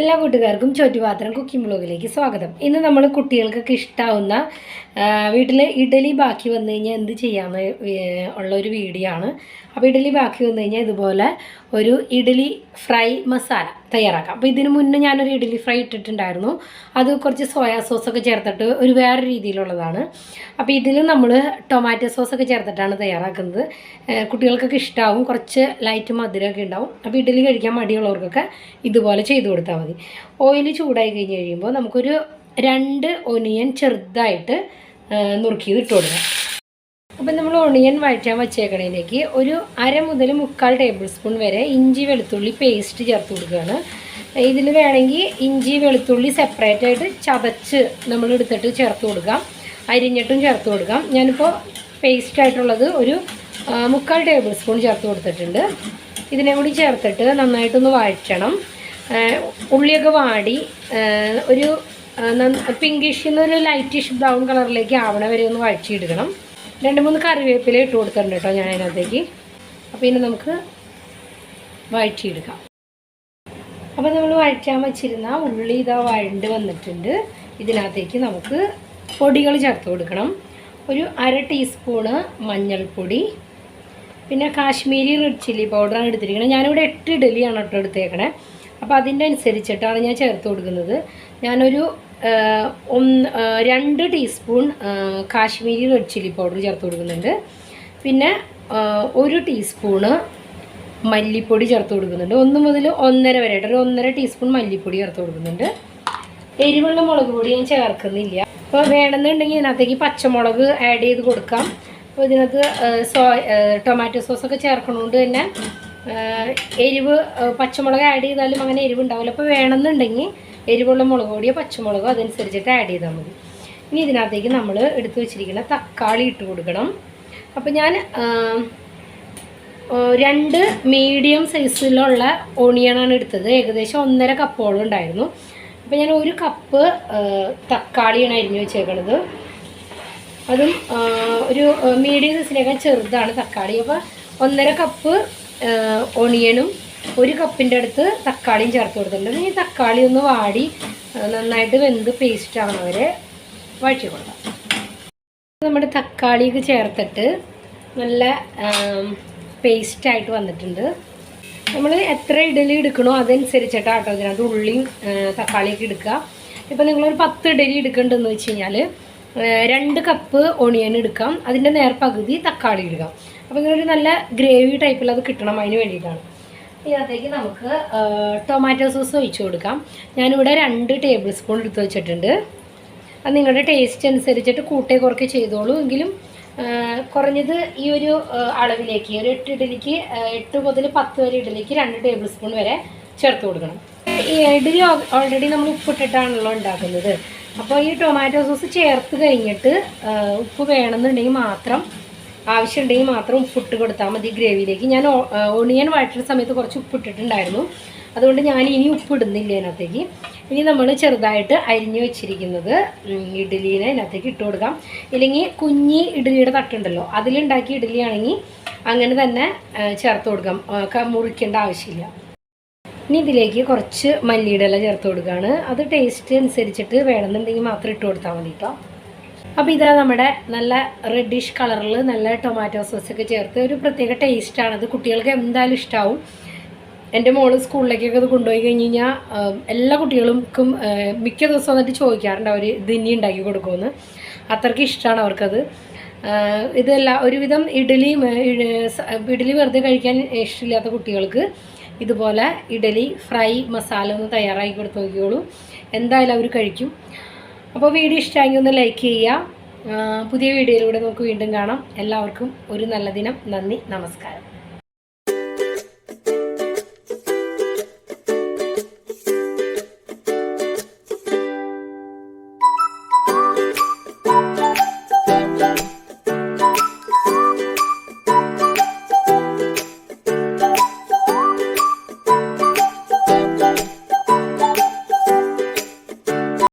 എല്ലാ കൂട്ടുകാർക്കും ചോറ്റുപാത്രം കുക്കിംഗ് ബ്ലോഗിലേക്ക് സ്വാഗതം. ഇന്ന് നമ്മൾ കുട്ടികൾക്കൊക്കെ ഇഷ്ടാവുന്ന വീട്ടിൽ ഇഡലി ബാക്കി വന്നു കഴിഞ്ഞാൽ എന്ത് ചെയ്യാമെന്ന് ഉള്ള ഒരു വീഡിയോ ആണ്. അപ്പോൾ ഇഡലി ബാക്കി വന്നു കഴിഞ്ഞാൽ ഇതുപോലെ ഒരു ഇഡലി ഫ്രൈ മസാല. തയ്യാറാക്കാം. അപ്പോൾ ഇതിന് മുന്നേ ഞാനൊരു ഇഡ്ഡലി ഫ്രൈ ഇട്ടിട്ടുണ്ടായിരുന്നു. അത് കുറച്ച് സോയാ സോസൊക്കെ ചേർത്തിട്ട് ഒരു വേറെ രീതിയിലുള്ളതാണ്. അപ്പോൾ ഇതിൽ നമ്മൾ ടൊമാറ്റോ സോസൊക്കെ ചേർത്തിട്ടാണ് തയ്യാറാക്കുന്നത്. കുട്ടികൾക്കൊക്കെ ഇഷ്ടമാവും കുറച്ച് ലൈറ്റ് മധുരമൊക്കെ ഉണ്ടാവും. അപ്പോൾ ഇഡ്ഡലി കഴിക്കാൻ മടിയുള്ളവർക്കൊക്കെ ഇതുപോലെ ചെയ്തു കൊടുത്താൽ മതി. ഓയിൽ ചൂടായി കഴിഞ്ഞ് കഴിയുമ്പോൾ നമുക്കൊരു രണ്ട് ഒനിയൻ ചെറുതായിട്ട് നുറുക്കിയത് ഇട്ട് കൊടുക്കാം. അപ്പം നമ്മൾ ഒണിയൻ വഴറ്റാൻ വച്ചേക്കണതിലേക്ക് ഒരു അര മുതൽ മുക്കാൽ ടേബിൾ സ്പൂൺ വരെ ഇഞ്ചി വെളുത്തുള്ളി പേസ്റ്റ് ചേർത്ത് കൊടുക്കുകയാണ്. ഇതിൽ വേണമെങ്കിൽ ഇഞ്ചി വെളുത്തുള്ളി സെപ്പറേറ്റ് ആയിട്ട് ചതച്ച് നമ്മൾ എടുത്തിട്ട് ചേർത്ത് കൊടുക്കാം. അരിഞ്ഞിട്ടും ചേർത്ത് കൊടുക്കാം. ഞാനിപ്പോൾ പേസ്റ്റ് ആയിട്ടുള്ളത് ഒരു മുക്കാൽ ടേബിൾ സ്പൂൺ ചേർത്ത് കൊടുത്തിട്ടുണ്ട്. ഇതിനെ കൂടി ചേർത്തിട്ട് നന്നായിട്ടൊന്ന് വഴറ്റണം. ഉള്ളിയൊക്കെ വാടി ഒരു പിങ്കിഷ് ഒരു ലൈറ്റിഷ് ബ്രൗൺ കളറിലേക്ക് ആവണ വരെ ഒന്ന് വഴറ്റിയെടുക്കണം. രണ്ട് മൂന്ന് കറിവേപ്പില ഇട്ട് കൊടുത്തിട്ടുണ്ട് കേട്ടോ ഞാൻ അതിനകത്തേക്ക്. അപ്പോൾ ഇനി നമുക്ക് വഴറ്റിയെടുക്കാം. അപ്പോൾ നമ്മൾ വഴറ്റാൻ വെച്ചിരുന്ന ഉള്ളി ഇതാ വഴണ്ട് വന്നിട്ടുണ്ട്. ഇതിനകത്തേക്ക് നമുക്ക് പൊടികൾ ചേർത്ത് കൊടുക്കണം. ഒരു അര ടീസ്പൂണ് മഞ്ഞൾപ്പൊടി പിന്നെ കാശ്മീരി റെഡ് ചില്ലി പൗഡറാണ് എടുത്തിരിക്കുന്നത് ഞാനിവിടെ എട്ട് ഇഡലിയാണ് കേട്ടോ എടുത്തേക്കണേ. അപ്പോൾ അതിന്റെ അനുസരിച്ചിട്ടാണ് ഞാൻ ചേർത്ത് കൊടുക്കുന്നത്. ഞാനൊരു ഒന്ന് രണ്ട് teaspoon Kashmiri red chilli powder ചേർത്ത് കൊടുക്കുന്നുണ്ട്. പിന്നെ ഒരു ടീസ്പൂണ് മല്ലിപ്പൊടി ചേർത്ത് കൊടുക്കുന്നുണ്ട്. ഒന്ന് മുതൽ ഒന്നര വരെ ഒരു ഒന്നര ടീസ്പൂൺ മല്ലിപ്പൊടി ചേർത്ത് കൊടുക്കുന്നുണ്ട്. എരിവുള്ള മുളക് പൊടി ഞാൻ ചേർക്കുന്നില്ല. അപ്പോൾ വേണമെന്നുണ്ടെങ്കിൽ ഇതിനകത്തേക്ക് പച്ചമുളക് ആഡ് ചെയ്ത് കൊടുക്കാം. അപ്പോൾ ഇതിനകത്ത് സോ ടൊമാറ്റോ സോസൊക്കെ ചേർക്കണോണ്ട് തന്നെ എരിവ് പച്ചമുളക് ആഡ് ചെയ്താലും അങ്ങനെ എരിവ് ഉണ്ടാവില്ല അപ്പോൾ വേണമെന്നുണ്ടെങ്കിൽ എരിവുള്ള മുളക് പൊടിയോ പച്ചമുളകോ അതനുസരിച്ചിട്ട് ആഡ് ചെയ്താൽ മതി. ഇനി ഇതിനകത്തേക്ക് നമ്മൾ എടുത്തു വെച്ചിരിക്കുന്ന തക്കാളി ഇട്ട് കൊടുക്കണം. അപ്പോൾ ഞാൻ രണ്ട് മീഡിയം സൈസിലുള്ള ഓണിയനാണ് എടുത്തത്. ഏകദേശം ഒന്നര കപ്പോളം ഉണ്ടായിരുന്നു. അപ്പോൾ ഞാൻ ഒരു കപ്പ് തക്കാളിയാണ് അരിഞ്ഞു വെച്ചേക്കണത്. അതും ഒരു മീഡിയം സൈസിനേക്കാൾ ചെറുതാണ് തക്കാളി. അപ്പോൾ ഒന്നര കപ്പ് ഒണിയനും ഒരു കപ്പിന്റെ അടുത്ത് തക്കാളിയും ചേർത്ത് കൊടുത്തിട്ടുണ്ട്. ഈ തക്കാളി ഒന്ന് വാടി നന്നായിട്ട് വെന്ത് പേസ്റ്റ് ആവണവരെ വഴറ്റി കൊടുക്കാം. നമ്മുടെ തക്കാളിയൊക്കെ ചേർത്തിട്ട് നല്ല പേസ്റ്റായിട്ട് വന്നിട്ടുണ്ട്. നമ്മൾ എത്ര ഇഡലി എടുക്കണോ അതനുസരിച്ചിട്ട് ആട്ടോ ഇതിനകത്ത് ഉള്ളിയും തക്കാളിയൊക്കെ എടുക്കുക. ഇപ്പം നിങ്ങളൊരു പത്ത് ഇഡലി എടുക്കേണ്ടതെന്ന് വെച്ച് കഴിഞ്ഞാൽ രണ്ട് കപ്പ് ഓണിയൻ എടുക്കാം. അതിന്റെ നേർപ്പകുതി തക്കാളി എടുക്കാം അപ്പോൾ നിങ്ങളൊരു നല്ല ഗ്രേവി ടൈപ്പിൽ അത് കിട്ടണം അതിന് വേണ്ടിയിട്ടാണ്. ഇതിനകത്തേക്ക് നമുക്ക് ടൊമാറ്റോ സോസ് ഒഴിച്ച് കൊടുക്കാം. ഞാനിവിടെ രണ്ട് ടേബിൾ സ്പൂൺ എടുത്ത് വെച്ചിട്ടുണ്ട്. അത് നിങ്ങളുടെ ടേസ്റ്റ് അനുസരിച്ചിട്ട് കൂട്ടേ കുറയ്ക്ക് ചെയ്തോളൂ. എങ്കിലും കുറഞ്ഞത് ഈ ഒരു അളവിലേക്ക് ഒരു എട്ട് ഇഡലിക്ക് എട്ട് മുതൽ പത്ത് വരെ ഇഡലിക്ക് രണ്ട് ടേബിൾ സ്പൂൺ വരെ ചേർത്ത് കൊടുക്കണം. ഈ ഇഡലി ഓൾറെഡി നമ്മൾ ഉപ്പിട്ടിട്ടാണല്ലോ ഉണ്ടാക്കുന്നത്. അപ്പോൾ ഈ ടൊമാറ്റോ സോസ് ചേർത്ത് കഴിഞ്ഞിട്ട് ഉപ്പ് വേണമെന്നുണ്ടെങ്കിൽ മാത്രം ആവശ്യമുണ്ടെങ്കിൽ മാത്രം ഉപ്പിട്ട് കൊടുത്താൽ മതി ഗ്രേവിയിലേക്ക്. ഞാൻ ഓണിയൻ വഴറ്റുന്ന സമയത്ത് കുറച്ച് ഉപ്പിട്ടിട്ടുണ്ടായിരുന്നു. അതുകൊണ്ട് ഞാൻ ഇനി ഉപ്പിടുന്നില്ല അതിനകത്തേക്ക് ഇനി നമ്മൾ ചെറുതായിട്ട് അരിഞ്ഞു വെച്ചിരിക്കുന്നത് ഇഡ്ഡലീനെ അതിനകത്തേക്ക് ഇട്ട് കൊടുക്കാം. ഇല്ലെങ്കിൽ കുഞ്ഞി ഇഡ്ഡലിയുടെ തട്ടുണ്ടല്ലോ അതിലുണ്ടാക്കിയ ഇഡ്ഡലിയാണെങ്കിൽ അങ്ങനെ തന്നെ ചേർത്ത് കൊടുക്കാം. മുറിക്കേണ്ട ആവശ്യമില്ല. ഇനി ഇതിലേക്ക് കുറച്ച് മല്ലിയുടെ ഇല ചേർത്ത് കൊടുക്കുകയാണ്. അത് ടേസ്റ്റ് അനുസരിച്ചിട്ട് വേണമെന്നുണ്ടെങ്കിൽ മാത്രം ഇട്ട് കൊടുത്താൽ മതി കേട്ടോ. അപ്പോൾ ഇതാ നമ്മുടെ നല്ല റെഡിഷ് കളറിൽ നല്ല ടൊമാറ്റോ സോസൊക്കെ ചേർത്ത് ഒരു പ്രത്യേക ടേസ്റ്റാണ് അത് കുട്ടികൾക്ക് എന്തായാലും ഇഷ്ടമാവും എന്റെ മോൾ സ്കൂളിലേക്കൊക്കെ അത് കൊണ്ടുപോയി കഴിഞ്ഞ് കഴിഞ്ഞാൽ എല്ലാ കുട്ടികൾക്കും മിക്ക ദിവസം വന്നിട്ട് ചോദിക്കാറുണ്ട് അവർ ദിന്നി ഉണ്ടാക്കി കൊടുക്കുമെന്ന് അത്രയ്ക്ക് ഇഷ്ടമാണ് അവർക്കത്. ഇതല്ല ഒരുവിധം ഇഡലി ഇഡലി വെറുതെ കഴിക്കാൻ ഇഷ്ടമില്ലാത്ത കുട്ടികൾക്ക് ഇതുപോലെ ഇഡലി ഫ്രൈ മസാല ഒന്ന് തയ്യാറാക്കി കൊടുത്ത് നോക്കിയോളൂ എന്തായാലും അവർ കഴിക്കും. അപ്പോൾ വീഡിയോ ഇഷ്ടമായെങ്കിൽ ഒന്ന് ലൈക്ക് ചെയ്യുക. പുതിയ വീഡിയോയിലൂടെ നമുക്ക് വീണ്ടും കാണാം. എല്ലാവർക്കും ഒരു നല്ല ദിനം. നന്ദി. നമസ്കാരം.